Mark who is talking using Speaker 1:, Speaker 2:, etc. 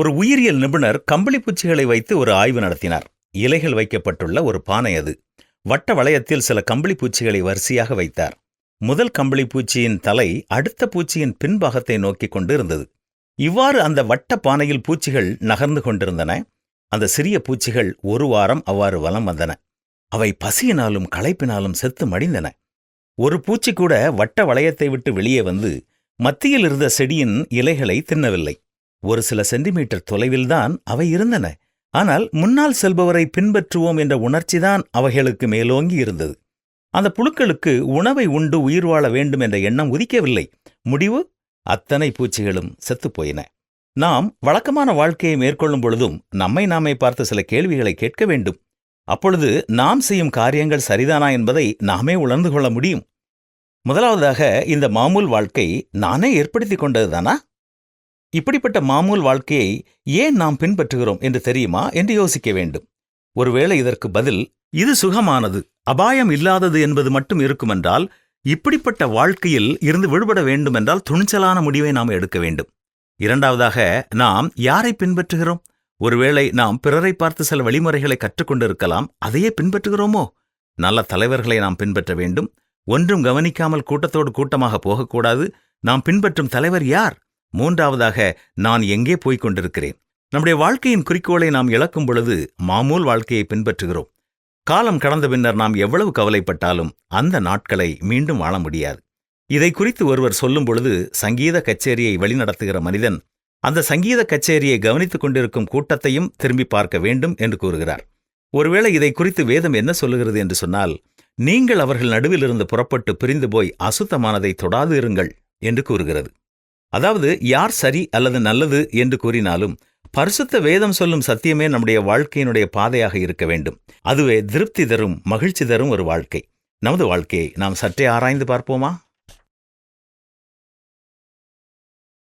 Speaker 1: ஒரு உயிரியல் நிபுணர் கம்பளி பூச்சிகளை வைத்து ஒரு ஆய்வு நடத்தினார். இலைகள் வைக்கப்பட்டுள்ள ஒரு பானை அது. வட்ட வளையத்தில் சில கம்பளி பூச்சிகளை வரிசையாக வைத்தார். முதல் கம்பளி பூச்சியின் தலை அடுத்த பூச்சியின் பின்பாகத்தை நோக்கிக் கொண்டு இருந்தது இவ்வாறு அந்த வட்ட பானையில் பூச்சிகள் நகர்ந்து கொண்டிருந்தன. அந்த சிறிய பூச்சிகள் ஒரு வாரம் அவ்வாறு வலம் வந்தன. அவை பசியினாலும் களைப்பினாலும் செத்து மடிந்தன. ஒரு பூச்சி கூட வட்ட வளையத்தை விட்டு வெளியே வந்து மத்தியில் இருந்த செடியின் இலைகளை தின்னவில்லை. ஒரு சில சென்டிமீட்டர் தொலைவில்தான் அவை இருந்தன. ஆனால் முன்னால் செல்பவரை பின்பற்றுவோம் என்ற உணர்ச்சிதான் அவைகளுக்கு மேலோங்கி இருந்தது. அந்த புழுக்களுக்கு உணவை உண்டு உயிர் வாழ வேண்டும் என்ற எண்ணம் உதிக்கவில்லை. முடிவு? அத்தனை பூச்சிகளும் செத்துப்போயின. நாம் வழக்கமான வாழ்க்கையை மேற்கொள்ளும் பொழுதும் நம்மை நாமே பார்த்து சில கேள்விகளை கேட்க வேண்டும். அப்பொழுது நாம் செய்யும் காரியங்கள் சரிதானா என்பதை நாமே உணர்ந்து கொள்ள முடியும். முதலாவதாக இந்த மாமூல் வாழ்க்கை நானே ஏற்படுத்திக் கொண்டதுதானா? இப்படிப்பட்ட மாமூல் வாழ்க்கையை ஏன் நாம் பின்பற்றுகிறோம் என்று தெரியுமா என்று யோசிக்க வேண்டும். ஒருவேளை இதற்கு பதில் இது சுகமானது அபாயம் இல்லாதது என்பது மட்டும் இருக்குமென்றால் இப்படிப்பட்ட வாழ்க்கையில் இருந்து விடுபட வேண்டுமென்றால் துணிச்சலான முடிவை நாம் எடுக்க வேண்டும். இரண்டாவதாக நாம் யாரை பின்பற்றுகிறோம்? ஒருவேளை நாம் பிறரை பார்த்து சில வழிமுறைகளை கற்றுக்கொண்டிருக்கலாம் அதையே பின்பற்றுகிறோமோ? நல்ல தலைவர்களை நாம் பின்பற்ற வேண்டும். ஒன்றும் கவனிக்காமல் கூட்டத்தோடு கூட்டமாக போகக்கூடாது. நாம் பின்பற்றும் தலைவர் யார்? மூன்றாவதாக நான் எங்கே போய்க் கொண்டிருக்கிறேன் நம்முடைய வாழ்க்கையின் குறிக்கோளை நாம் இழக்கும் பொழுது மாமூல் வாழ்க்கையை பின்பற்றுகிறோம். காலம் கடந்த பின்னர் நாம் எவ்வளவு கவலைப்பட்டாலும் அந்த நாட்களை மீண்டும் வாழ முடியாது. இதை குறித்து ஒருவர் சொல்லும் பொழுது சங்கீத கச்சேரியை வழிநடத்துகிற மனிதன் அந்த சங்கீத கச்சேரியை கவனித்துக் கொண்டிருக்கும் கூட்டத்தையும் திரும்பி பார்க்க வேண்டும் என்று கூறுகிறார். ஒருவேளை இதை குறித்து வேதம் என்ன சொல்லுகிறது என்று சொன்னால் நீங்கள் அவர்கள் நடுவில் இருந்து புறப்பட்டு பிரிந்து போய் அசுத்தமானதை தொடாது இருங்கள் என்று கூறுகிறது. அதாவது யார் சரி அல்லது நல்லது என்று கூறினாலும் பரிசுத்த வேதம் சொல்லும் சத்தியமே நம்முடைய வாழ்க்கையினுடைய பாதையாக இருக்க வேண்டும். அதுவே திருப்தி தரும் மகிழ்ச்சி தரும் ஒரு வாழ்க்கை. நமது வாழ்க்கையை நாம் சற்றே ஆராய்ந்து பார்ப்போமா?